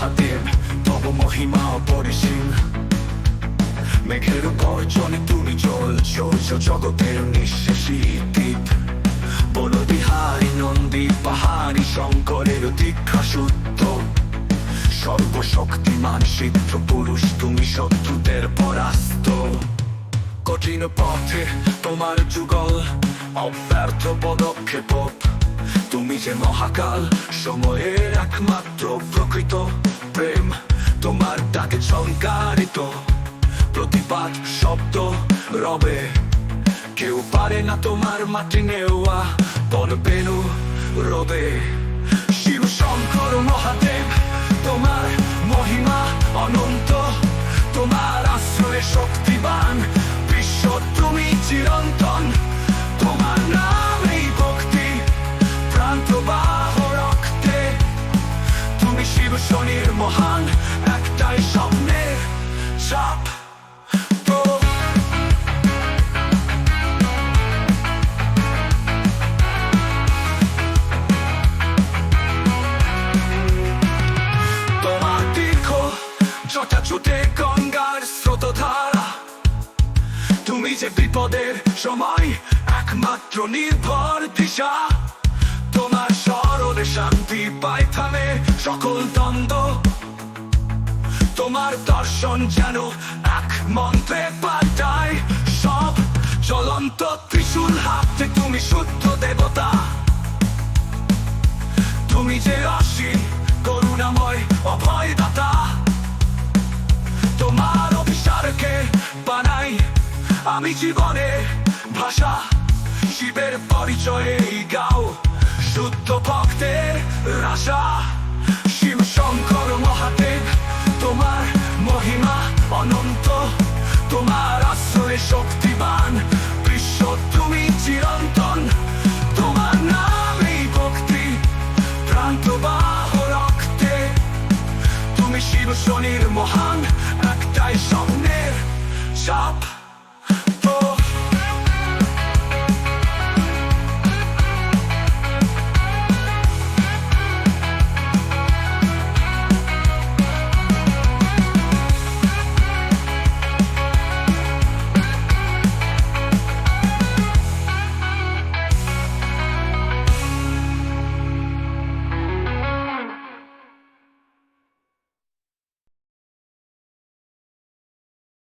মহাদেব তব মহিমা অপরিসীম মেঘের গর্জনে তুমি চলছ জগতের নিঃশেষী দ্বীপ। বনবিহারী নন্দী, পাহাড়ি শঙ্করের দীক্ষা সূত্র সর্বশক্তিমান সিদ্ধ পুরুষ, তুমি শত্রুদের পরাস্ত। কঠিন পথে তোমার যুগল, অব্যর্থ পদক্ষেপ তুমি যে মহাকাল, সময়ের একমাত্র প্রকৃত প্রেম। তোমার ডাকে সংকারিত প্রতিবাদ শব্দ রবে। কেউ পারে না তোমার মাটি নেওয়া বলবেনু রবে শিব শঙ্কর মহাদেব, তোমার মহিমা অনন্ত। তোমার আশ্রয়ে শক্তিবান শনির মহান একটাই স্বপ্নের চাপ জটা ছুটে গঙ্গার স্রোতধারা তুমি যে বিপদের সময় একমাত্র নির্ভর দিশা, তোমার স্মরণে শান্তি থামে সকল দ্বন্দ্ব। তোমার দর্শন যেন এক মন্ত্রে পাল্টায় সব জ্বলন্ত ত্রিশূল হাতে তুমি শুদ্ধ দেবতা। তুমি যে অসীম করুণাময় অভয়দাতা। তোমার অভিসারকে বানাই আমি জীবনে ভাষা। শিবের পরিচয়ে গাও শুদ্ধ ভক্তের রাশা শক্তিবান বিশ্ব তুমি চিরন্তন। তোমার নামেই ভক্তি প্রান্ত প্রান্তবাহ রক্তে। তুমি শিব শনির মহান, একটাই স্বপ্নের চাপ